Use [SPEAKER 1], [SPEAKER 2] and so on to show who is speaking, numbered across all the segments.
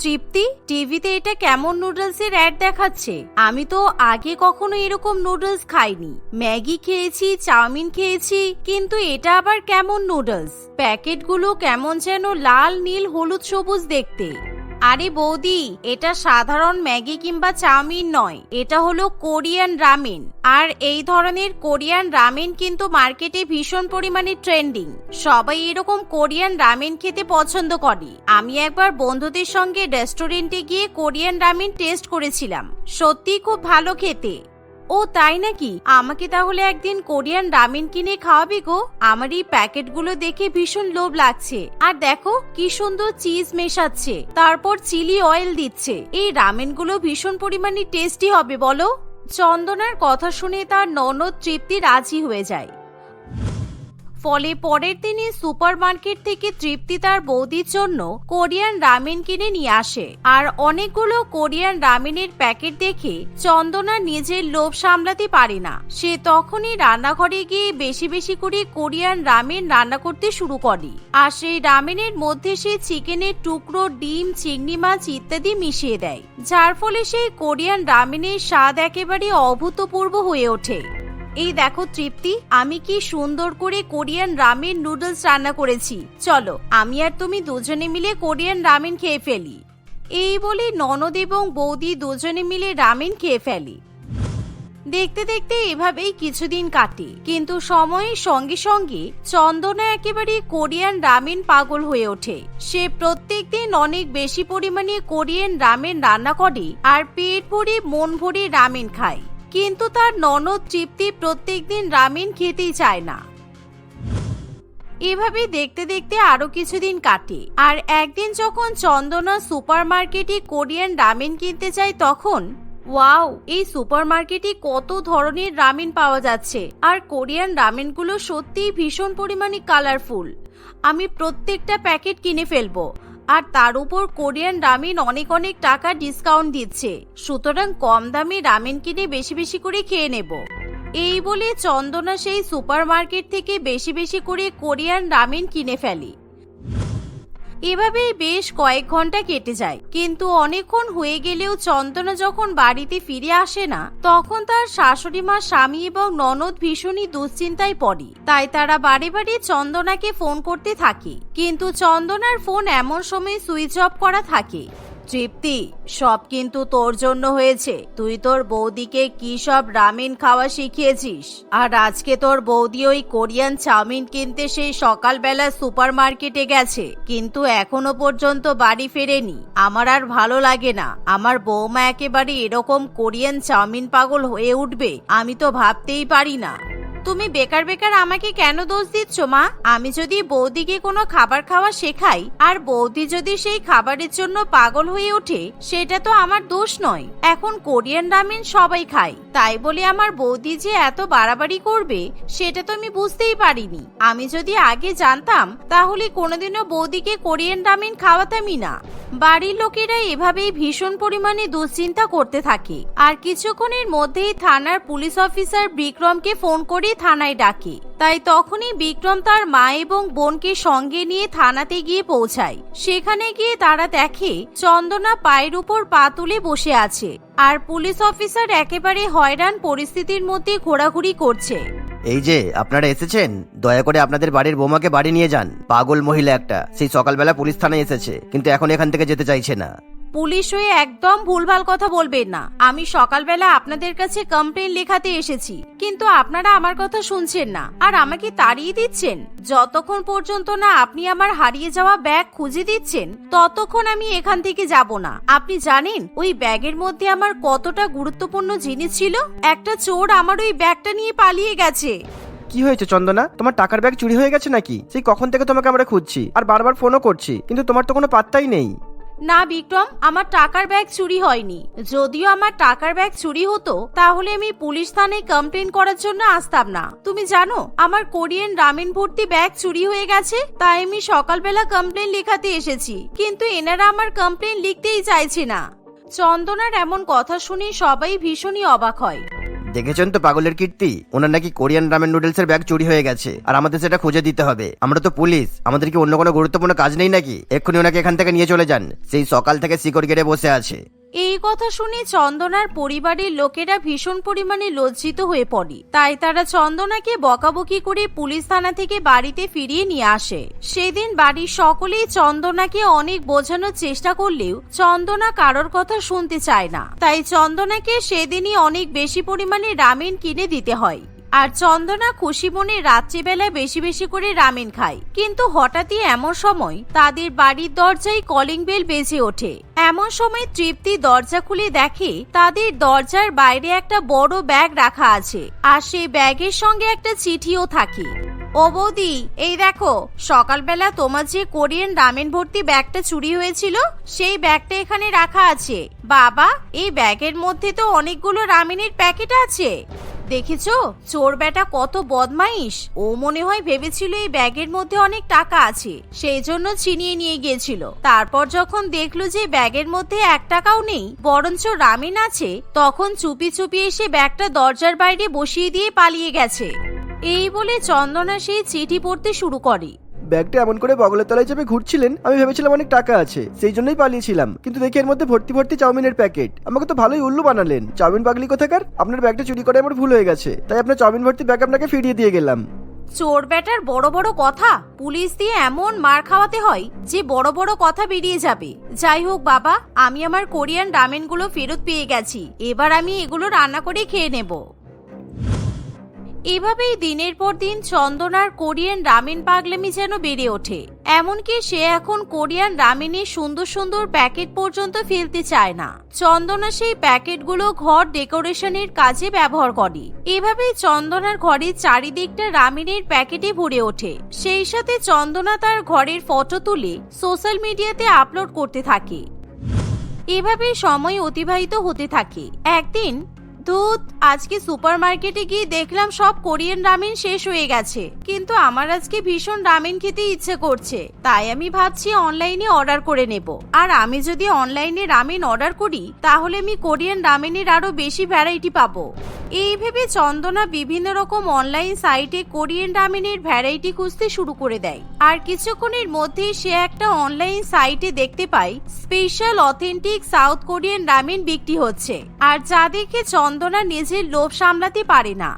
[SPEAKER 1] তৃপ্তি, টিভিতে এটা কেমন নুডলসের অ্যাড দেখাচ্ছে? আমি তো আগে কখনো এরকম নুডলস খাইনি। ম্যাগি খেয়েছি, চাউমিন খেয়েছি, কিন্তু এটা আবার কেমন নুডলস? প্যাকেটগুলো কেমন যেন লাল, নীল, হলুদ, সবুজ দেখতে। আরে বৌদি, এটা সাধারণ ম্যাগি কিংবা চাউমিন নয়। এটা হলো কোরিয়ান রামেন। আর এই ধরনের কোরিয়ান রামেন কিন্তু মার্কেটে ভীষণ পরিমাণে ট্রেন্ডিং। সবাই এরকম কোরিয়ান রামেন খেতে পছন্দ করে। আমি একবার বন্ধুদের সঙ্গে রেস্টুরেন্টে গিয়ে কোরিয়ান রামেন টেস্ট করেছিলাম। সত্যি খুব ভালো খেতে। ও, তাই নাকি? আমাকে তাহলে একদিন কোরিয়ান রামেন কিনে খাওয়াবি গো। আমার এই প্যাকেটগুলো দেখে ভীষণ লোভ লাগছে। আর দেখো, কি সুন্দর চিজ মেশাচ্ছে। তারপর চিলি অয়েল দিচ্ছে। এই রামেনগুলো ভীষণ পরিমাণে টেস্টি হবে, বলো? চন্দনার কথা শুনে তার ননদ তৃপ্তি রাজি হয়ে যায়। ফলে পরের দিনই সুপার মার্কেট থেকে তৃপ্তি তার বৌদির জন্য কোরিয়ান রামেন কিনে নিয়ে আসে। আর অনেকগুলো কোরিয়ান রামেনের প্যাকেট দেখে চন্দনা নিজের লোভ সামলাতে পারে না। সে তখনই রান্নাঘরে গিয়ে বেশি বেশি করে কোরিয়ান রামেন রান্না করতে শুরু করে। আর সেই রামেনের মধ্যে সে চিকেনের টুকরো, ডিম, চিংড়ি মাছ ইত্যাদি মিশিয়ে দেয়। যার ফলে সেই কোরিয়ান রামেনের স্বাদ একেবারে অভূতপূর্ব হয়ে ওঠে। এই দেখো তৃপ্তি, আমি কি সুন্দর করে কোরিয়ান রামেন নুডলস রান্না করেছি। চলো, আমি আর তুমি দুজনে মিলে কোরিয়ান রামেন খেয়ে ফেলি। এই বলে ননদ এবং বৌদি দুজনে মিলে রামেন খেয়ে ফেলি। দেখতে দেখতে এভাবেই কিছুদিন কাটে, কিন্তু সময়ের সঙ্গে সঙ্গে চন্দনা একেবারে কোরিয়ান রামেন পাগল হয়ে ওঠে। সে প্রত্যেক দিন অনেক বেশি পরিমাণে কোরিয়ান রামেন রান্না করে আর পেট ভরে মন ভরে রামেন খায়। কিন্তু তার ননদ তৃপ্তি প্রত্যেকদিন রামেন খেতেই চায় না। এভাবে দেখতে দেখতে আরও কিছুদিন কাটে। আর একদিন যখন চন্দনা সুপার মার্কেটে কোরিয়ান রামেন কিনতে যায় তখন, ওয়াও, এই সুপার মার্কেটে কত ধরনের রামেন পাওয়া যাচ্ছে। আর কোরিয়ান রামেনগুলো সত্যিই ভীষণ পরিমাণে কালারফুল। আমি প্রত্যেকটা প্যাকেট কিনে ফেলব। আর তার উপর কোরিয়ান রামিন অনেক অনেক টাকা ডিসকাউন্ট দিচ্ছে। সুতরাং কম দামে রামেন কিনে বেশি বেশি করে খেয়ে নেব। এই বলে চন্দনা সেই সুপার মার্কেট থেকে বেশি বেশি করে কোরিয়ান রামিন কিনে ফেলে। এভাবেই বেশ কয়েক ঘণ্টা কেটে যায়। কিন্তু অনেকক্ষণ হয়ে গেলেও চন্দনা যখন বাড়িতে ফিরে আসে না, তখন তার শাশুড়ি মা, স্বামী এবং ননদ ভীষণই দুশ্চিন্তায় পড়ে। তাই তারা বাড়ি বাড়ি চন্দনাকে ফোন করতে থাকে। কিন্তু চন্দনার ফোন এমন সময় সুইচ অফ করা থাকে। তৃপ্তি। সব কিন্তু তোর জন্য হয়েছে। তুই তোর বৌদিকে কি সব রামেন খাওয়া শিখিয়েছিস? আর আজকে তোর বৌদি ওই কোরিয়ান চাউমিন কিনতে সেই সকালবেলা সুপার মার্কেটে গেছে। কিন্তু এখনও পর্যন্ত বাড়ি ফেরেনি। আমার আর ভালো লাগে না। আমার বৌমা একেবারে এরকম কোরিয়ান চাউমিন পাগল হয়ে উঠবে। আমি তো ভাবতেই পারি না। তুমি বেকার বেকার আমাকে কেন দোষ দিচ্ছ, মা? আমি যদি বৌদিকে কোনো খাবার খাওয়া শেখাই, আর বৌদি যদি সেই খাবারের জন্য পাগল হয়ে ওঠে, সেটা তো আমার দোষ নয়। এখন কোরিয়ান রামেন সবাই খায়। তাই বলে আমার বৌদি যে এত বাড়াবাড়ি করবে, সেটা তো আমি বুঝতেই পারিনি। আমি যদি আগে জানতাম, তাহলে কোনোদিনও বৌদিকে কোরিয়ান রামেন খাওয়াতামই না। বাড়ির লোকেরা এভাবেই ভীষণ পরিমাণে দুশ্চিন্তা করতে থাকে। আর কিছুক্ষণের মধ্যেই থানার পুলিশ অফিসার বিক্রমকে ফোন করে থানায় ডাকে। তাই তখনই বিক্রম তার মা এবং বোনকে সঙ্গে নিয়ে থানাতে গিয়ে পৌঁছায়। সেখানে গিয়ে তারা দেখে চন্দনা পায়ের উপর পা তুলে বসে আছে আর পুলিশ অফিসার একেবারে হয়রান পরিস্থিতির মধ্যে ঘোরাঘুরি করছে।
[SPEAKER 2] এই যে, আপনারা এসেছেন? দয়া করে আপনাদের বাড়ির বোমাকে বাড়ি নিয়ে যান। পাগল মহিলা একটা। সেই সকালবেলা পুলিশ থানায় এসেছে, কিন্তু এখন এখান থেকে যেতে চাইছে না।
[SPEAKER 1] পুলিশ হয়ে একদম ভুলভাল কথা বলবেন না। আমি সকালবেলা আপনাদের কাছে কমপ্লেন লেখাতে এসেছি, কিন্তু আপনারা আমার কথা শুনছেন না। আর আমাকে তাড়িয়ে দিচ্ছেন? যতক্ষণ পর্যন্ত না আপনি আমার হারিয়ে যাওয়া ব্যাগ খুঁজে দিচ্ছেন, ততক্ষণ আমি এখান থেকে যাব না। আপনি জানেন, ওই ব্যাগের মধ্যে আমার কতটা গুরুত্বপূর্ণ জিনিস ছিল? একটা চোর আমার ওই ব্যাগটা নিয়ে পালিয়ে গেছে।
[SPEAKER 3] কি হয়েছে চন্দনা? তোমার টাকার ব্যাগ চুরি হয়ে গেছে নাকি? সেই কখন থেকে তোমাকে আমরা খুঁজছি, আর বারবার ফোনও করছি, কিন্তু তোমার তো কোনো পাত্তাই নেই।
[SPEAKER 1] না বিক্রম, আমার টাকার ব্যাগ চুরি হয়নি। যদিও আমার টাকার ব্যাগ চুরি হতো, তাহলে আমি পুলিশ থানায় কমপ্লেন করার জন্য আসতাম না। তুমি জানো, আমার কোরিয়ান রামেন ভর্তি ব্যাগ চুরি হয়ে গেছে, তাই আমি সকালবেলা কমপ্লেন লেখাতে এসেছি। কিন্তু এনারা আমার কমপ্লেন লিখতেই চাইছে না। চন্দনার এমন কথা শুনে সবাই ভীষণই অবাক হয়।
[SPEAKER 2] দেখেছেন তো পাগলের কীর্তি? ওনার নাকি কোরিয়ান রামেন নুডলস এর ব্যাগ চুরি হয়ে গেছে। আর আমাদের সেটা খুঁজে দিতে হবে। আমরা তো পুলিশ। আমাদের কি অন্য কোনো গুরুত্বপূর্ণ কাজ নেই নাকি? এক্ষুনি ওনাকে এখান থেকে নিয়ে চলে যান। সেই সকাল থেকে শিকড় গেড়ে বসে আছে।
[SPEAKER 1] এই কথা শুনে চন্দনার পরিবারের লোকেরা ভীষণ পরিমাণে লজ্জিত হয়ে পড়ে। তাই তারা চন্দনাকে বকাবকি করে পুলিশ থানা থেকে বাড়িতে ফিরিয়ে নিয়ে আসে। সেদিন বাড়ির সকলেই চন্দনাকে অনেক বোঝানোর চেষ্টা করলেও চন্দনা কারোর কথা শুনতে চায় না। তাই চন্দনাকে সেদিনই অনেক বেশি পরিমাণে রামেন কিনে দিতে হয়। আর চন্দনা খুশি মনে রাত্রিবেলায় বেশি বেশি করে রামেন খায়। কিন্তু হঠাৎই এমন সময় তাদের বাড়ির দরজায় কলিং বেল বেজে ওঠে। এমন সময় তৃপ্তি দরজা খুলে দেখে তাদের দরজার বাইরে একটা বড় ব্যাগ রাখা আছে আর সেই ব্যাগের সঙ্গে একটা চিঠিও থাকে। ও বৌদি, এই দেখো, সকালবেলা তোমার যে কোরিয়ান রামেন ভর্তি ব্যাগটা চুরি হয়েছিল, সেই ব্যাগটা এখানে রাখা আছে। বাবা, এই ব্যাগের মধ্যে তো অনেকগুলো রামেনের প্যাকেট আছে। দেখেছ? চোর বেটা কত বদমাইশ। ও মনে হয় ভেবেছিল এই ব্যাগের মধ্যে অনেক টাকা আছে, সেই জন্য ছিনিয়ে নিয়ে গিয়েছিল। তারপর যখন দেখল যে ব্যাগের মধ্যে এক টাকাও নেই, বরঞ্চ রামিন আছে, তখন চুপি চুপি এসে ব্যাগটা দরজার বাইরে বসিয়ে দিয়ে পালিয়ে গেছে। এই বলে চন্দনা সেই চিঠি পড়তে শুরু করে।
[SPEAKER 3] ব্যাগটা এমন করে বগলের তলায় চেপে ঘুরছিলেন, আমি ভেবেছিলাম অনেক টাকা আছে, সেই জন্যই পালিয়েছিলাম। কিন্তু দেখি এর মধ্যে ভর্তি ভর্তি চাউমিনের প্যাকেট। আমাকে তো ভালোই উল্লু বানালেন। চাউমিন পাগলি কোথাকার? আপনার ব্যাগটা চুরি করে আমার ভুল হয়ে গেছে। তাই আপনার চাউমিন ভর্তি ব্যাগ আপনাকে ফিরিয়ে দিয়ে গেলাম।
[SPEAKER 1] চোর বেটার বড় বড় কথা। পুলিশ দিয়ে এমন মার খাওয়াতে হয় যে বড় বড় কথা বেরিয়ে যাবে। যাই হোক বাবা, আমি আমার কোরিয়ান রামেনগুলো ফেরত পেয়ে গেছি। এবার আমি এগুলো রান্না করে খেয়ে নেব। এভাবেই দিনের পর দিন চন্দনার কোরিয়ান রামেন পাগলামি যেন বেড়ে ওঠে। এমনকি সে এখন কোরিয়ান রামেনের সুন্দর সুন্দর প্যাকেট পর্যন্ত ফেলতে চায় না। চন্দনা সেই প্যাকেটগুলো ঘর ডেকোরেশনের কাজে ব্যবহার করে। এভাবেই চন্দনার ঘরের চারিদিকটা রামেনের প্যাকেটে ভরে ওঠে। সেই সাথে চন্দনা তার ঘরের ফটো তুলে সোশ্যাল মিডিয়াতে আপলোড করতে থাকে। এভাবে সময় অতিবাহিত হতে থাকে। একদিন দুধ, আজকে সুপার মার্কেটে গিয়ে দেখলাম সব কোরিয়ান রামেন শেষ হয়ে গেছে। কিন্তু আমার আজকে ভীষণ রামেন খেতে ইচ্ছে করছে, তাই আমি ভাবছি অনলাইনে অর্ডার করে নেব। আর আমি যদি অনলাইনে রামেন অর্ডার করি, তাহলে আমি কোরিয়ান রামেনের আরও বেশি ভ্যারাইটি পাবো। এই ভেবে চন্দনা বিভিন্ন রকম অনলাইন সাইটে কোরিয়ান রামেনের ভ্যারাইটি খুঁজতে শুরু করে দেয়। আর কিছুক্ষণের মধ্যেই সে একটা অনলাইন সাইটে দেখতে পায় special authentic South Korean ramen বিক্রি হচ্ছে। আর যা দেখে চন্দনা নিজের লোভ সামলাতে পারে না।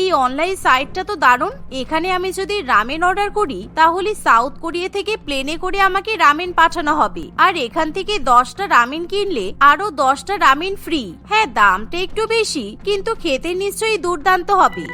[SPEAKER 1] এই অনলাইন সাইটটা তো দারুণ। এখানে আমি যদি রামেন অর্ডার করি, তাহলে সাউথ কোরিয়া থেকে প্লেনে করে আমাকে রামেন পাঠানো হবে। আর এখান থেকে দশটা রামেন কিনলে আরও দশটা রামেন ফ্রি হ্যাঁ দামটা একটু বেশি, কিন্তু খেতে নিশ্চয়ই দুর্দান্ত হবে।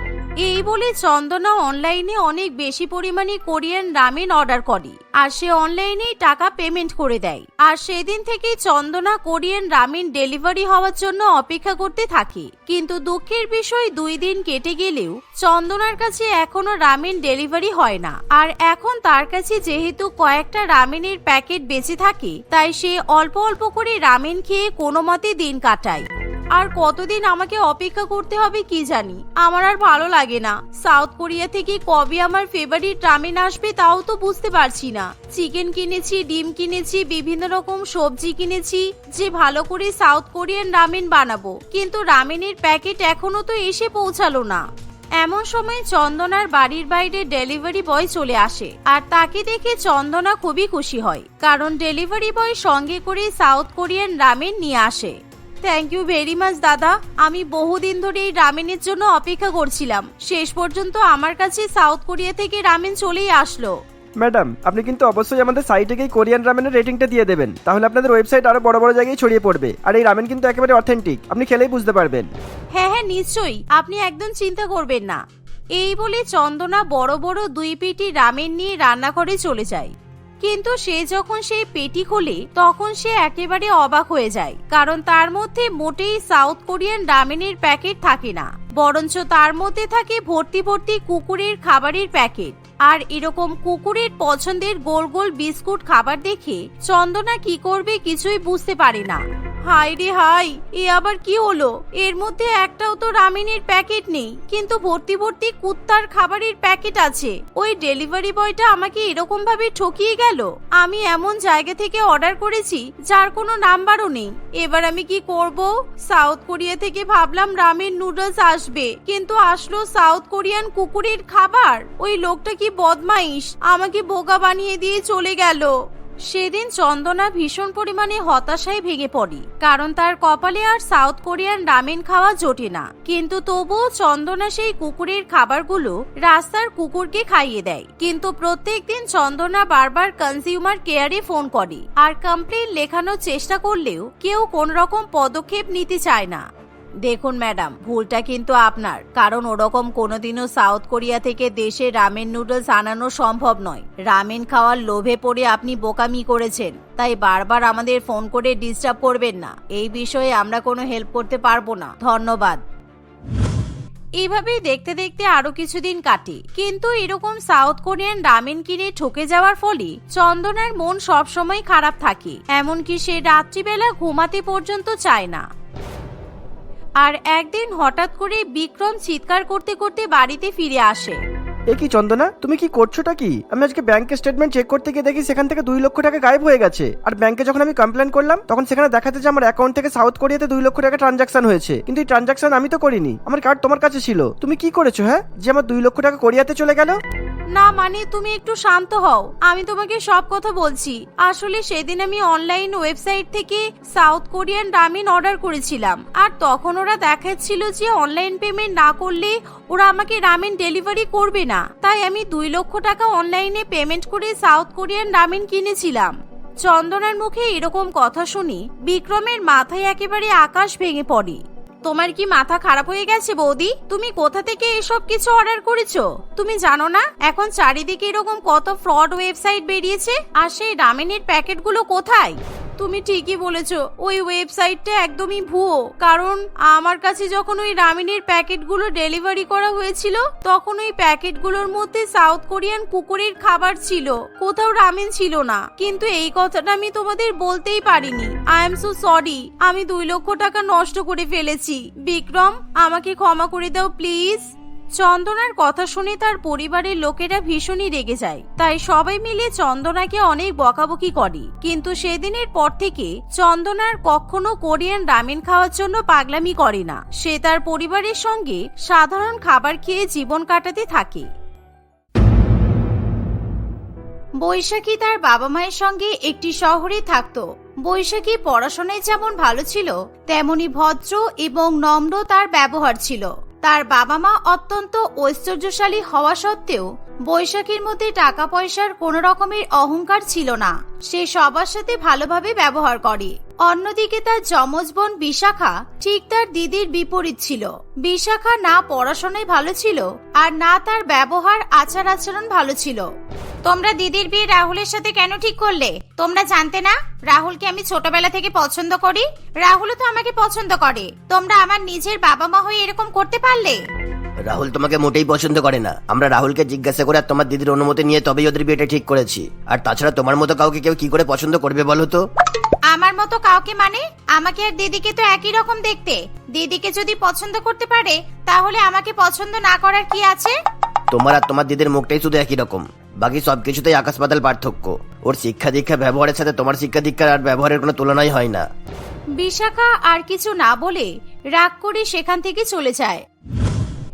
[SPEAKER 1] এই বলে চন্দনা অনলাইনে অনেক বেশি পরিমাণে কোরিয়ান রামেন অর্ডার করে। আর সে অনলাইনেই টাকা পেমেন্ট করে দেয়। আর সেদিন থেকেই চন্দনা কোরিয়ান রামেন ডেলিভারি হওয়ার জন্য অপেক্ষা করতে থাকে। কিন্তু দুঃখের বিষয়, দুই দিন কেটে গেলেও চন্দনার কাছে এখনও রামেন ডেলিভারি হয় না। আর এখন তার কাছে যেহেতু কয়েকটা রামেনের প্যাকেট বেঁচে থাকে, তাই সে অল্প অল্প করে রামেন খেয়ে কোনো মতে দিন কাটায়। আর কতদিন আমাকে অপেক্ষা করতে হবে কি জানি? আমার আর ভালো লাগে না। সাউথ কোরিয়া থেকে কবে আমার ফেভারিট রামেন আসবে তাও তো বুঝতে পারছি না। চিকেন কিনেছি, ডিম কিনেছি, বিভিন্ন রকম সবজি কিনেছি, যে ভালো করে সাউথ কোরিয়ান রামেন বানাবো। কিন্তু রামেনের প্যাকেট এখনও তো এসে পৌঁছালো না। এমন সময় চন্দনার বাড়ির বাইরে ডেলিভারি বয় চলে আসে। আর তাকে দেখে চন্দনা খুবই খুশি হয়। কারণ ডেলিভারি বয় সঙ্গে করে সাউথ কোরিয়ান রামেন নিয়ে আসে। থ্যাংক ইউ ভেরি মাচ দাদা। আমি বহুদিন ধরে এই রামেনের জন্য অপেক্ষা করছিলাম। শেষ পর্যন্ত আমার কাছে সাউথ কোরিয়া থেকে রামেন চলেই আসলো।
[SPEAKER 3] ম্যাডাম আপনি কিন্তু অবশ্যই আমাদের সাইটে গিয়ে কোরিয়ান রামেনের রেটিংটা দিয়ে দেবেন। তাহলে আপনাদের ওয়েবসাইট আরও বড় বড় জায়গায় ছড়িয়ে পড়বে। আর এই রামেন কিন্তু একেবারে অথেন্টিক আপনি খেলেই বুঝতে পারবেন।
[SPEAKER 1] হ্যাঁ হ্যাঁ নিশ্চয়ই। আপনি একদম চিন্তা করবেন না। এই বলে চন্দনা বড় বড় দুই পেটি রামেন নিয়ে রান্নাঘরে চলে যায়। কিন্তু সে যখন সেই পেটি খোলে, তখন সে একেবারে অবাক হয়ে যায়, কারণ তার মধ্যে মোটেই সাউথ কোরিয়ান রামেনের প্যাকেট থাকে না, বরঞ্চ তার মধ্যে থাকে ভর্তি ভর্তি কুকুরের খাবারের প্যাকেট। আর এরকম কুকুরের পছন্দের গোল গোল বিস্কুট খাবার দেখে চন্দনা কি করবে কিছুই বুঝতে পারে না। হাই রে হাই এ আবার কি হলো? এর মধ্যে একটাও তো রামিনের প্যাকেট নেই, কিন্তু ভর্তি ভর্তি কুত্তার খাবারের প্যাকেট আছে। ওই ডেলিভারি বয়টা আমাকে এরকম ভাবে ঠকিয়ে গেল? আমি এমন জায়গা থেকে অর্ডার করেছি, যার কোনো নাম্বারও নেই। এবার আমি কি করব? সাউথ কোরিয়া থেকে ভাবলাম রামেন নুডলস আসবে, কিন্তু আসলো সাউথ কোরিয়ান কুকুরের খাবার। ওই লোকটা কি বদমাইশ? আমাকে বোকা বানিয়ে দিয়ে চলে গেল। সেদিন চন্দনা ভীষণ পরিমাণে হতাশায় ভেঙে পড়ি, কারণ তার কপালে আর সাউথ কোরিয়ান রামেন খাওয়া জোটে না। কিন্তু তবুও চন্দনা সেই কুকুরের খাবারগুলো রাস্তার কুকুরকে খাইয়ে দেয়। কিন্তু প্রত্যেক দিন চন্দনা বারবার কনজিউমার কেয়ারে ফোন করে, আর কমপ্লেন লেখানোর চেষ্টা করলেও কেউ কোন রকম পদক্ষেপ নিতে চায় না। দেখুন, ম্যাডাম, ভুলটা কিন্তু আপনার। কারণ ওরকম কোনোদিনও সাউথ কোরিয়া থেকে দেশে রামেন নুডলস আনানো সম্ভব নয়। রামেন খাওয়ার লোভে পড়ে আপনি বোকামি করেছেন। তাই বারবার আমাদের ফোন করে ডিস্টার্ব করবেন না। এই বিষয়ে আমরা কোনো হেল্প করতে পারব না। ধন্যবাদ। এইভাবেই দেখতে দেখতে আরও কিছুদিন কাটে। কিন্তু এরকম সাউথ কোরিয়ান রামেন কিনে ঠকে যাওয়ার ফলে চন্দনার মন সবসময় খারাপ থাকে। এমনকি সে রাত্রিবেলা ঘুমাতে পর্যন্ত চায় না। আর একদিন হঠাৎ করে বিক্রম চিৎকার করতে করতে বাড়িতে ফিরে আসে।
[SPEAKER 3] এ কি চন্দনা? তুমি কি করছোটা কি? আমি আজকে ব্যাংকের স্টেটমেন্ট চেক করতে গিয়ে দেখি সেখান থেকে দুই লক্ষ টাকা গায়েব হয়ে গেছে। আর ব্যাংকে যখন আমি কমপ্লেন করলাম, তখন সেখানে দেখাতে যে আমার অ্যাকাউন্ট থেকে সাউথ কোরিয়াতে দুই লক্ষ টাকা ট্রানজাকশন হয়েছে। কিন্তু এই ট্রানজাকশন আমি তো করিনি। আমার কার্ড তোমার কাছে ছিল। তুমি কি করেছ হ্যাঁ? যে আমার দুই লক্ষ টাকা কোরিয়াতে চলে গেল?
[SPEAKER 1] না মানে তুমি একটু শান্ত হও। আমি তোমাকে সব কথা বলছি। আসলে সেদিন আমি অনলাইন ওয়েবসাইট থেকে সাউথ কোরিয়ান রামিন অর্ডার করেছিলাম। আর তখন ওরা দেখাচ্ছিল যে অনলাইন পেমেন্ট না করলে ওরা আমাকে রামেন ডেলিভারি করবে না। তাই আমি দুই লক্ষ টাকা অনলাইনে পেমেন্ট করে সাউথ কোরিয়ান রামেন কিনেছিলাম। চন্দনার মুখে এরকম কথা শুনি বিক্রমের মাথায় একেবারে আকাশ ভেঙে পড়ে। তোমার কি মাথা খারাপ হয়ে গেছে বৌদি? তুমি কোথা থেকে এসব কিছু অর্ডার করেছ? তুমি জানো না? এখন চারিদিকে এরকম কত ফ্রড ওয়েবসাইট বেরিয়েছে? আর সেই রামেনের প্যাকেটগুলো কোথায়? তুমি ঠিকই বলেছ, ওই ওয়েবসাইটটা একদমই ভুয়ো। কারণ আমার কাছে যখন ওই রামিনের প্যাকেটগুলো ডেলিভারি করা হয়েছিল, তখন ওই প্যাকেটগুলোর মধ্যে সাউথ কোরিয়ান কুকুরের খাবার ছিল, কোথাও রামেন ছিল না। কিন্তু এই কথাটা আমি তোমাদের বলতেই পারিনি। আই এম সো সরি আমি দুই লক্ষ টাকা নষ্ট করে ফেলেছি। বিক্রম, আমাকে ক্ষমা করে দাও, প্লিজ। চন্দনার কথা শুনে তার পরিবারের লোকেরা ভীষণই রেগে যায়। তাই সবাই মিলে চন্দনাকে অনেক বকাবকি করে। কিন্তু সেদিনের পর থেকে চন্দনার কখনো কোরিয়ান রামেন খাওয়ার জন্য পাগলামি করে না। সে তার পরিবারের সঙ্গে সাধারণ খাবার খেয়ে জীবন কাটাতে থাকে। বৈশাখী তার বাবা মায়ের সঙ্গে একটি শহরে থাকতো। বৈশাখী পড়াশোনায় যেমন ভালো ছিল, তেমনি ভদ্র এবং নম্র তার ব্যবহার ছিল। তার বাবা মা অত্যন্ত ঐশ্বর্যশালী হওয়া সত্ত্বেও বৈশাখীর মধ্যে টাকা পয়সার কোনো রকমের অহংকার ছিল না। সে সবার সাথে ভালোভাবে ব্যবহার করে। অন্যদিকে তার যমজ বোন বিশাখা ঠিক তার দিদির বিপরীত ছিল। বিশাখা না পড়াশোনায় ভালো ছিল আর না তার ব্যবহার আচার আচরণ ভালো ছিল। তোমরা দিদির বিয়ে রাহুলের সাথে কেন ঠিক করলে? তোমরা জানতে না? রাহুলকে আমি ছোটবেলা থেকে পছন্দ করি। রাহুলও তো আমাকে পছন্দ করে। তোমরা আমার নিজের বাবা মা হয়ে এরকম করতে পারলে?
[SPEAKER 2] রাহুল তোমাকে মোটেই পছন্দ করে না। আমরা রাহুলকে জিজ্ঞাসা করে আর তোমার দিদির অনুমতি নিয়ে তবেই ওদের বিয়েটা ঠিক করেছি। আর তাছাড়া তোমার মতো কাউকে কেউ কি করে পছন্দ করবে বলো তো?
[SPEAKER 1] আমার মতো কাউকে মানে? আমাকে আর দিদিকে তো একই রকম দেখতে। দিদিকে যদি পছন্দ করতে পারে তাহলে আমাকে পছন্দ না করার কি আছে?
[SPEAKER 2] তোমার আর তোমার দিদির মুখটাই শুধু একই রকম। বাকি সবকিছুতেই আকাশ পাতাল পার্থক্য। ওর শিক্ষা দীক্ষা ব্যবহারের সাথে তোমার শিক্ষা দীক্ষার আর ব্যবহারের কোনো তুলনাই হয় না।
[SPEAKER 1] বিশাখা আর কিছু না বলে রাগ করে সেখান থেকে চলে যায়।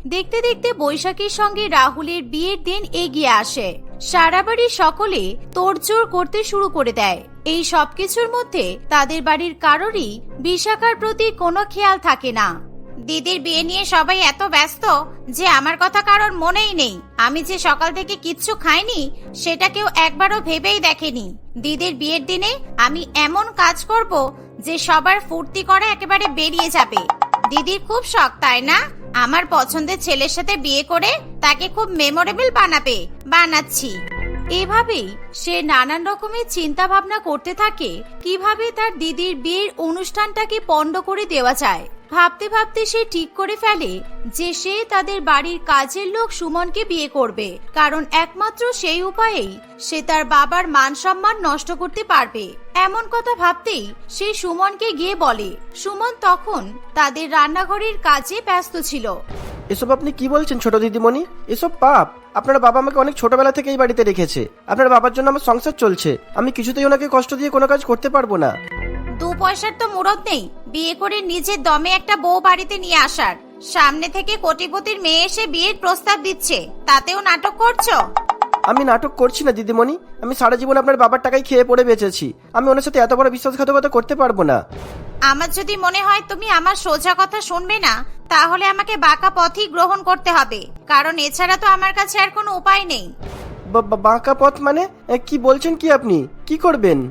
[SPEAKER 1] দেখতে দেখতে বৈশাখীর সঙ্গে রাহুলের বিয়ের দিন এগিয়ে আসে। সারা বাড়ির সকলে তোড়জোড় করতে শুরু করে দেয়। এই সবকিছুর মধ্যে তাদের বাড়ির কারোরই বিশাখার প্রতি কোনো খেয়াল থাকে না। দিদির বিয়ে নিয়ে সবাই এত ব্যস্ত যে আমার কথা কারোর মনেই নেই। আমি যে সকাল থেকে কিচ্ছু খাইনি, সেটা কেউ একবারও ভেবেই দেখেনি। দিদির বিয়ের দিনে আমি এমন কাজ করব যে সবার ফুর্তি করা একেবারে বেরিয়ে যাবে। দিদির খুব শখ, তাই না? আমার পছন্দের ছেলের সাথে বিয়ে করে তাকে খুব মেমোরেবল বানাবে, বানাচ্ছি। এভাবেই সে নানান রকমের চিন্তা ভাবনা করতে থাকে। কীভাবে তার দিদির বিয়ের অনুষ্ঠানটাকে পণ্ড করে দেওয়া যায়? ভাবতে ভাবতে সে ঠিক করে ফেলে যে সে তাদের বাড়ির কাজের লোক সুমনকে বিয়ে করবে, কারণ একমাত্র সেই উপায়েই সে তার বাবার মান সম্মান নষ্ট করতে পারবে। এমন কথা ভাবতেই সে সুমনকে গিয়ে বলে, সুমন তখন তাদের রান্নাঘরের কাজে ব্যস্ত ছিল।
[SPEAKER 3] এসব আপনি কি বলছেন ছোট দিদিমণি? এসব পাপ। আপনার বাবা আমাকে অনেক ছোটবেলা থেকে এই বাড়িতে রেখেছে। আপনার বাবার জন্য আমার সংসার চলছে। আমি কিছুতেই ওনাকে কষ্ট দিয়ে কোনো কাজ করতে পারব না।
[SPEAKER 1] দু পয়সার তো মুরত নেই। বিয়ে করে নিজের দমে একটা বউ বাড়িতে নিয়ে আসার। সামনে থেকে কোটিপতির মেয়ে এসে বিয়ের প্রস্তাব দিচ্ছে। তাতেও নাটক করছ?
[SPEAKER 3] আমি নাটক করছি না দিদিমণি। আমি সারা জীবন আপনার বাবার টাকায় খেয়ে পড়ে বেঁচেছি। আমি ওনার সাথে এত বড় বিশ্বাসঘাতকতা করতে পারব না।
[SPEAKER 1] আমার যদি মনে হয় তুমি আমার সোজা কথা শুনবে না তাহলে আমাকে বাঁকা পথই গ্রহণ করতে হবে। কারণ এছাড়া তো আমার কাছে আর কোনো উপায় নেই।
[SPEAKER 3] বা- বা- বাঁকা পথ মানে? এ, কি বলছেন কি আপনি? কি করবেন?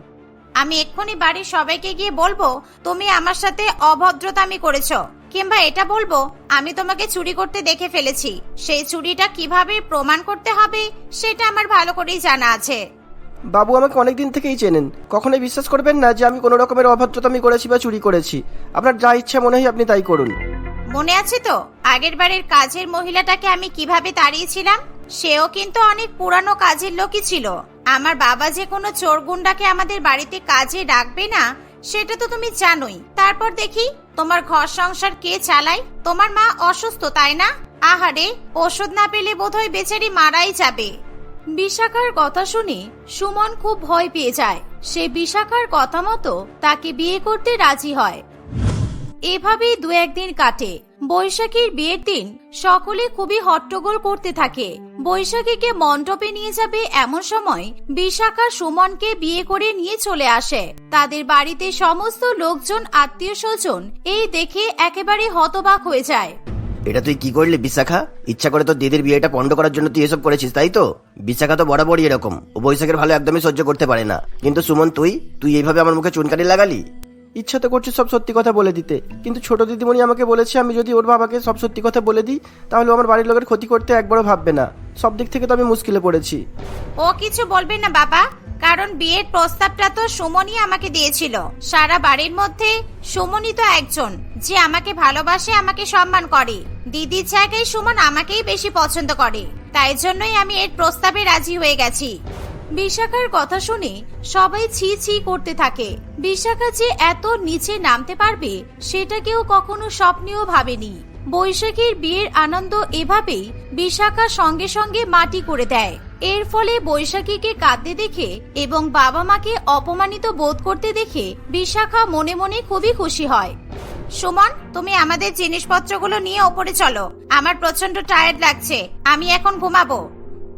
[SPEAKER 1] আমি এক্ষুনি বাড়ির সবাইকে গিয়ে বলব তুমি আমার সাথে অভদ্রতামি করেছ। কিংবা এটা বলব আমি তোমাকে চুরি করতে দেখে ফেলেছি। সেই চুরিটা কীভাবে প্রমাণ করতে হবে সেটা আমার ভালো করেই জানা আছে।
[SPEAKER 3] বাবু আমাকে অনেক দিন থেকেই চেনেন। কখনোই বিশ্বাস করবেন না যে আমি কোনো রকমের অভদ্রতামি করেছি বা চুরি করেছি। আপনার যা ইচ্ছা মনে হয় আপনি তাই করুন।
[SPEAKER 1] মনে আছে তো আগের বাড়ির কাজের মহিলাটাকে আমি কীভাবে তাড়িয়েছিলাম? সেও কিন্তু অনেক পুরানো কাজের লোকই ছিল। আমার বাবা যে কোনো চোর গুন্ডাকে আমাদের বাড়িতে কাজে ডাকবে না, সেটা তো তুমি জানোই। তারপর দেখি, তোমার ঘর সংসার কে চালায়? তোমার মা অসুস্থ, তাই না? আহারে, ওষুধ না পেলে বোধহয় বেচারি মারাই যাবে। বিশাখার কথা শুনে সুমন খুব ভয় পেয়ে যায়। সে বিশাখার কথা মতো তাকে বিয়ে করতে রাজি হয়। এভাবেই দু একদিন কাটে। বৈশাখীর বিয়ের দিন সকলে খুবই হট্টগোল করতে থাকে। বৈশাখীকে মণ্ডপে নিয়ে যাবে এমন সময় বিশাখা সুমনকে বিয়ে করে নিয়ে চলে আসে। তাদের বাড়িতে সমস্ত লোকজন আত্মীয় স্বজন এই দেখে একেবারে হতবাক হয়ে যায়।
[SPEAKER 2] এটা তুই কি করলি বিশাখা? ইচ্ছা করে তোর দিদির বিয়েটা পণ্ড করার জন্য তুই এসব করেছিস তাই তো? বিশাখা তো বরাবরই এরকম। ও বৈশাখের ভালো একদমই সহ্য করতে পারে না। কিন্তু সুমন তুই? তুই এইভাবে আমার মুখে চুনকারি লাগালি?
[SPEAKER 3] ইচ্ছা তো করছে সব সত্যি কথা বলে দিতে। কিন্তু ছোট দিদিমণি আমাকে বলেছে আমি যদি ওর বাবাকে সব সত্যি কথা বলে দিই তাহলে আমার বাড়ির লোকের ক্ষতি করতে একবারও ভাববে না। সব দিক থেকে তো আমি মুশকিলে পড়েছি।
[SPEAKER 1] ও কিছু বলবে না বাবা, কারণ বিয়ের প্রস্তাবটা তো সুমনই আমাকে দিয়েছিল। সারা বাড়ির মধ্যে সুমনই তো একজন, যে আমাকে ভালোবাসে, আমাকে সম্মান করে। দিদির জায়গায় সুমন আমাকেই বেশি পছন্দ করে। তাই জন্যই আমি এর প্রস্তাবে রাজি হয়ে গেছি। বিশাখার কথা শুনে সবাই ছি ছি করতে থাকে। বিশাখা যে এত নিচে নামতে পারবে, সেটা কেউ কখনো স্বপ্নেও ভাবেনি। বৈশাখীর বিয়ের আনন্দ এভাবেই বিশাখা সঙ্গে সঙ্গে মাটি করে দেয়। এর ফলে বৈশাখীকে কাঁদতে দেখে এবং বাবা মাকে অপমানিত বোধ করতে দেখে বিশাখা মনে মনে খুবই খুশি হয়। সুমন তুমি আমাদের জিনিসপত্রগুলো নিয়ে ওপরে চলো। আমার প্রচণ্ড টায়ার্ড লাগছে। আমি এখন ঘুমাবো।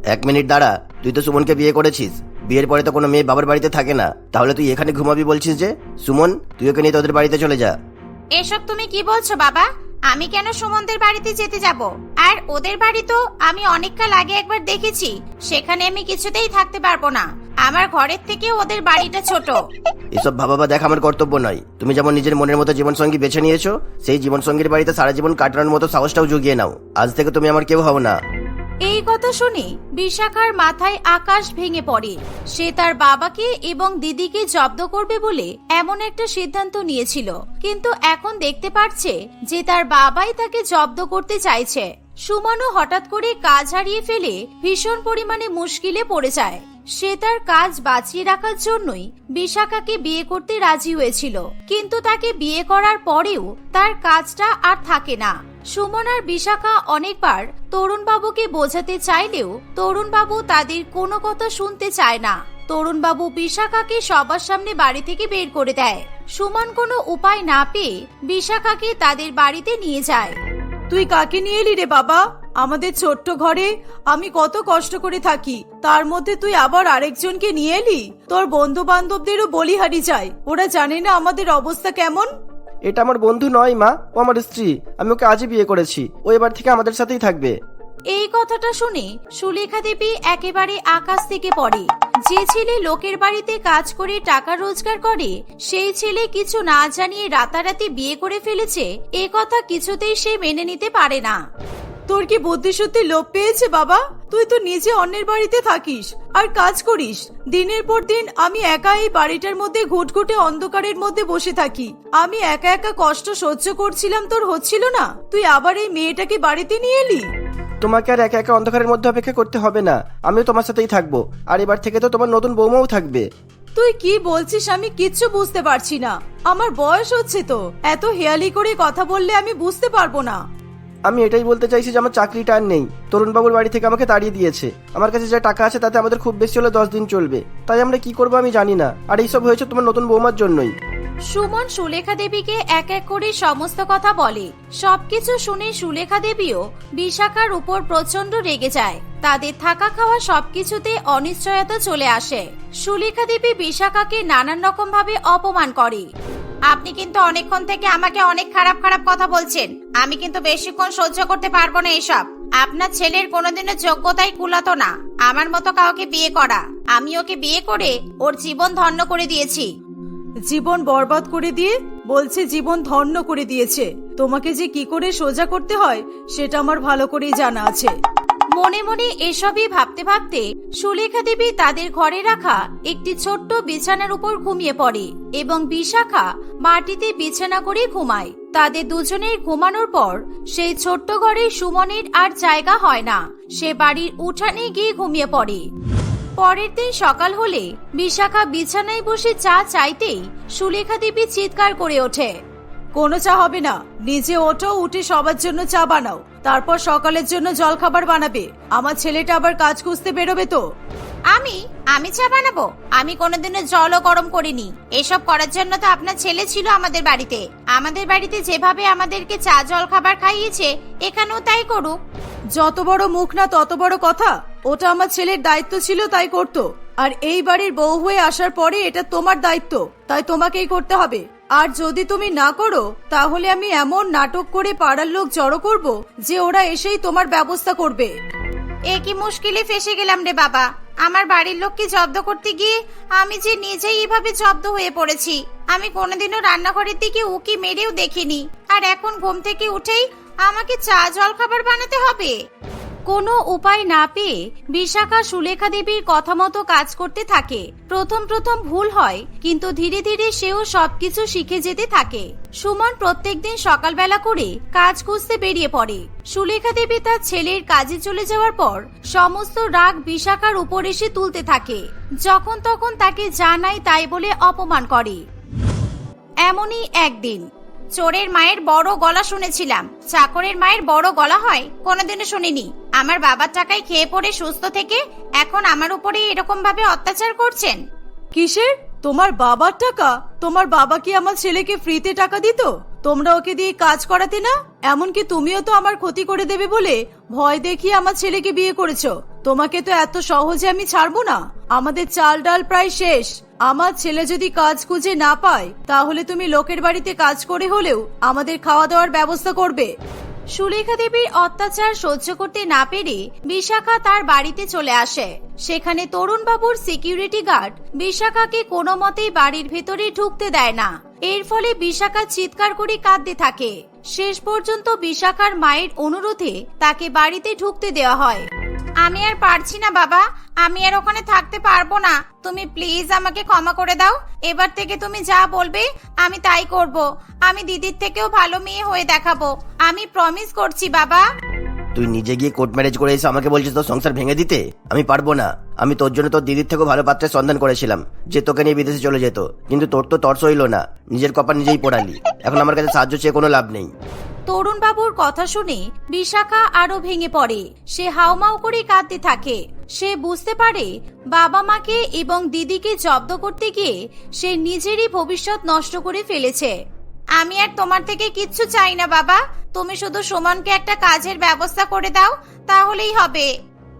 [SPEAKER 2] এক মিনিট দাঁড়া তুই তো সুমনকে বিয়ে করেছিস। বিয়ের পরে তো কোনো মেয়ে বাবার বাড়িতে থাকে না। তাহলে তুই এখানে ঘুমাবি বলছিস যে? সুমন তুই ওকে নিয়ে তোদের বাড়িতে চলে যা।
[SPEAKER 1] এসব তুমি কি বলছো বাবা? আমি কেন সুমনদের বাড়িতে যেতে যাব? আর ওদের বাড়ি তো আমি অনেককাল আগে একবার দেখেছি, সেখানে আমি কিছুতেই থাকতে পারব না। আমার ঘরের থেকে ওদের বাড়িটা ছোট।
[SPEAKER 2] এসব ভাবাবা দেখা আমার কর্তব্য নয়। তুমি যেমন নিজের মনের মতো জীবনসঙ্গী বেছে নিয়েছো, সেই জীবনসঙ্গীর বাড়িতে সারা জীবন কাটানোর মতো সাহসটাও জুগিয়ে নাও। আজ থেকে তুমি আমার কেউ হও না।
[SPEAKER 1] এই কথা শুনে বিশাখার মাথায় আকাশ ভেঙে পড়ে। সে তার বাবাকে এবং দিদিকে জব্দ করবে বলে এমন একটা সিদ্ধান্ত নিয়েছিল। কিন্তু এখন দেখতে পারছে যে তার বাবাই তাকে জব্দ করতে চাইছে। সুমনও হঠাৎ করে কাজ হারিয়ে ফেলে ভীষণ পরিমাণে মুশকিলে পড়ে যায়। সে তার কাজ বাঁচিয়ে রাখার জন্যই বিশাখাকে বিয়ে করতে রাজি হয়েছিল। কিন্তু তাকে বিয়ে করার পরেও তার কাজটা আর থাকে না। সুমন আর বিশাখা অনেকবার তরুণবাবুকে বোঝাতে চাইলেও তরুণবাবু তাদের কোনো কথা শুনতে চায় না। তরুণবাবু বিশাখাকে সবার সামনে বাড়ি থেকে বের করে দেয়। সুমন কোনো উপায় না পেয়ে বিশাখাকে তাদের বাড়িতে নিয়ে যায়।
[SPEAKER 4] তুই কাকে নিয়ে এলি রে বাবা? আমাদের ছোট্ট ঘরে আমি কত কষ্ট করে থাকি। তার মধ্যে তুই আবার আরেকজনকে নিয়ে এলি? তোর বন্ধু বান্ধবদেরও বলিহারি চাই। ওরা জানে না আমাদের অবস্থা কেমন?
[SPEAKER 3] এটা আমার বন্ধু নয়, মা। ও আমার স্ত্রী। আমি ওকে আজই বিয়ে করেছি। ও এবার থেকে আমাদের সাথেই থাকবে।
[SPEAKER 1] এই কথাটা শুনে সুলেখা দেবী একেবারে আকাশ থেকে পড়ে। যে ছেলে লোকের বাড়িতে কাজ করে টাকা রোজগার করে, সেই ছেলে কিছু না জানিয়ে রাতারাতি বিয়ে করে ফেলেছে, এ কথা কিছুতেই সে মেনে নিতে পারে না। তোর কি বুদ্ধি সত্যি লোপ পেয়েছে বাবা? তুই তো নিজে অন্যের বাড়িতে থাকিস আর কাজ করিস। দিনের পর দিন আমি একা এই বাড়িটার মধ্যে ঘুটঘুটে অন্ধকারের মধ্যে বসে থাকি। আমি একা একা কষ্ট সহ্য করছিলাম তোর হচ্ছিল না? তুই আবার এই মেয়েটাকে বাড়িতে নিয়ে এলি?
[SPEAKER 3] তোমাকে আর একা একা অন্ধকারের মধ্যে অপেক্ষা করতে হবে না। আমিও তোমার সাথেই থাকব। আর এবার থেকে তো তোমার নতুন বৌমাও থাকবে।
[SPEAKER 1] তুই কি বলছিস আমি কিচ্ছু বুঝতে পারছি না। আমার বয়স হচ্ছে তো। এত হেয়ালি করে কথা বললে আমি বুঝতে পারব না।
[SPEAKER 3] আমি এটাই বলতে চাইছি যে আমার চাকরিটা আর নেই। তরুণবাবুর বাড়ি থেকে আমাকে তাড়িয়ে দিয়েছে। আমার কাছে যা টাকা আছে তাতে আমাদের খুব বেশি হলে দশ দিন চলবে। তাই আমরা কি করব আমি জানি না। আর এইসব হয়েছে তোমার নতুন বৌমার জন্যই।
[SPEAKER 4] সুমন সুলেখা দেবীকে এক এক করে সমস্ত কথা বলে। সবকিছু শুনে সুলেখা দেবীও বিশাখার উপর প্রচণ্ড রেগে যায়। তাদের থাকা খাওয়া সবকিছুতে অনিশ্চয়তা চলে আসে। সুলেখা দেবী বিশাখাকে নানান রকম ভাবে অপমান করে। আপনি কিন্তু অনেকক্ষণ থেকে আমাকে অনেক খারাপ খারাপ কথা বলছেন। আমি কিন্তু বেশিক্ষণ সহ্য করতে পারব না এসব। আপনার ছেলের কোনোদিনও যোগ্যতাই কুলাতো না। আমার মতো কাউকে বিয়ে করা। আমি ওকে বিয়ে করে ওর জীবন ধন্য করে দিয়েছি।
[SPEAKER 1] জীবন বরবাদ করে দিয়ে? বলছে জীবন ধন্য করে দিয়েছে। তোমাকে যে কি করে সোজা করতে হয়, সেটা আমার ভালো করেই জানা আছে।
[SPEAKER 4] মনে মনে এসবই ভাবতে ভাবতে সুলেখা দেবী তাদের ঘরে রাখা একটি ছোট্ট বিছানার উপর ঘুমিয়ে পড়ে এবং বিশাখা মাটিতে বিছানা করে ঘুমায়। তাদের দুজনের ঘুমানোর পর সেই ছোট্ট ঘরে সুমনের আর জায়গা হয় না। সে বাড়ির উঠানে গিয়ে ঘুমিয়ে পড়ে। পরের দিন সকাল হলে বিশাখা বিছানায় বসে চা চাইতেই সুলেখা দেবী চিৎকার করে ওঠে,
[SPEAKER 1] কোনো চা হবে না, নিজে ওঠো, উঠে সবার জন্য চা বানাও। তারপর সকালের জন্য জলখাবার বানাবে। আমার ছেলেটা আবার কাজ খুঁজতে বেরোবে তো।
[SPEAKER 4] আমি আমি চা বানাবো? আমি কোনোদিনও জলও গরম করিনি। এসব করার জন্য তো আপনার ছেলে ছিল আমাদের বাড়িতে। আমাদের বাড়িতে যেভাবে আমাদেরকে চা জল খাবার খাইয়েছে এখানেও তাই করুক।
[SPEAKER 1] যত বড় মুখ না তত বড় কথা। ওটা আমার ছেলের দায়িত্ব ছিল তাই করতো। আর এই বাড়ির বউ হয়ে আসার পরে এটা তোমার দায়িত্ব। তাই তোমাকেই করতে হবে। আর যদি তুমি না করো, তাহলে আমি এমন নাটক করে পাড়ার লোক জড়ো করব যে ওরা এসেই তোমার ব্যবস্থা করবে।
[SPEAKER 4] এ কি মুশকিলে ফেসে গেলাম রে বাবা। আমার বাড়ির লোককে জব্দ করতে গিয়ে আমি যে নিজেই এভাবে জব্দ হয়ে পড়েছি, আমি কোনোদিনও রান্নাঘরের দিকে উকি মেরেও দেখিনি। আর এখন ঘুম থেকে উঠেই আমাকে চা জল খাবার বানাতে হবে? কোনো উপায় না পেয়ে বিশাখা সুলেখা দেবীর কথা মতো কাজ করতে থাকে। প্রথম প্রথম ভুল হয়, কিন্তু ধীরে ধীরে সেও সবকিছু শিখে যেতে থাকে। সুমন প্রত্যেকদিন সকালবেলা করে কাজ খুঁজতে বেরিয়ে পড়ে। সুলেখা দেবী তার ছেলের কাজে চলে যাওয়ার পর সমস্ত রাগ বিশাখার উপর এসে তুলতে থাকে। যখন তখন তাকে জানাই তাই বলে অপমান করে। এমনই একদিন, চোরের মায়ের বড় গলা শুনেছিলাম। চাকরের মায়ের বড় গলা হয়, কোনোদিনও শুনিনি। আমার বাবার টাকায় খেয়ে পড়ে সুস্থ থেকে এখন আমার উপরে এরকম ভাবে অত্যাচার করছেন?
[SPEAKER 1] কিসের? তোমার বাবার টাকা? তোমার বাবা কি আমার ছেলেকে ফ্রিতে টাকা দিত? তোমরা ওকে দিয়ে কাজ করাতে না? এমনকি তুমিও তো আমার ক্ষতি করে দেবে বলে ভয় দেখিয়ে আমার ছেলেকে বিয়ে করেছ। তোমাকে তো এত সহজে আমি ছাড়বো না। আমাদের চাল ডাল প্রায় শেষ। আমার ছেলে যদি কাজ খুঁজে না পায়, তাহলে তুমি লোকের বাড়িতে কাজ করে হলেও আমাদের খাওয়া দাওয়ার ব্যবস্থা করবে।
[SPEAKER 4] সুলেখা দেবীর অত্যাচার সহ্য করতে না পেরে বিশাখা তার বাড়িতে চলে আসে। সেখানে তরুণবাবুর সিকিউরিটি গার্ড বিশাখাকে কোনো মতেই বাড়ির ভেতরে ঢুকতে দেয় না। এর ফলে বিশাখা চিৎকার করে কাঁদতে থাকে। শেষ পর্যন্ত বিশাখার মায়ের অনুরোধে তাকে বাড়িতে ঢুকতে দেওয়া হয়। আমি আর পারছি না, বাবা। আমি আর ওখানে থাকতে পারব না। তুমি প্লিজ আমাকে ক্ষমা করে দাও। এবার থেকে তুমি যা বলবে, আমি তাই করব। আমি দিদির থেকেও ভালো মেয়ে হয়ে দেখাবো। আমি প্রমিস করছি, বাবা।
[SPEAKER 2] তুই নিজে গিয়ে কোর্ট ম্যারেজ করে এসে আমাকে বলছিস তোর সংসার ভেঙে দিতে? আমি পারব না। আমি তোর জন্য তোর দিদির থেকেও ভালো পাত্রের সন্ধান করেছিলাম, যে তোকে নিয়ে বিদেশে চলে যেত। কিন্তু তোর তো তর্স হইল না। নিজের কপাল নিজেই পড়ালি। এখন আমার কাছে সাহায্য চেয়ে কোনো লাভ নেই।
[SPEAKER 4] তরুণ বাবুর কথা শুনে বিশাখা আরও ভেঙে পড়ে। সে হাউমাউ করে কাঁদতে থাকে। সে বুঝতে পারে বাবা মাকে এবং দিদিকে জব্দ করতে গিয়ে সে নিজেরই ভবিষ্যৎ নষ্ট করে ফেলেছে। আমি আর তোমার থেকে কিচ্ছু চাই না বাবা। তুমি শুধু সুমনকে একটা কাজের ব্যবস্থা করে দাও, তাহলেই হবে।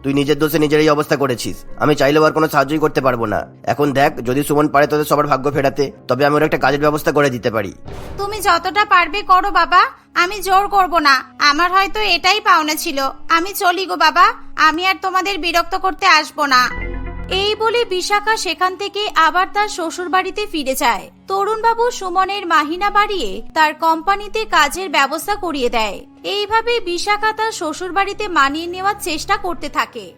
[SPEAKER 2] তুই নিজের দোষে নিজের এই অবস্থা করেছিস। আমি চাইলেও আর কোনো সাহায্যই করতে পারব না। এখন দেখ, যদি সুমন পারে তোদের সবার ভাগ্য ফেরাতে, তবে আমি ওর একটা কাজের ব্যবস্থা করে দিতে পারি।
[SPEAKER 4] তুমি যতটা পারবে করো বাবা। আমি জোর করব না। আমার হয়তো এটাই পাওনা ছিল। আমি চলি গো বাবা। আমি আর তোমাদের বিরক্ত করতে আসব না।
[SPEAKER 1] এই বলে বিশাখা সেখান থেকে আবার তার শ্বশুর বাড়িতে ফিরে যায়। তরুণবাবু সুমনের মাহিনা বাড়িয়ে তার কোম্পানিতে কাজের ব্যবস্থা করিয়ে দেয়। এইভাবে বিশাখা তার শ্বশুর বাড়িতে মানিয়ে নেওয়ার চেষ্টা করতে থাকে।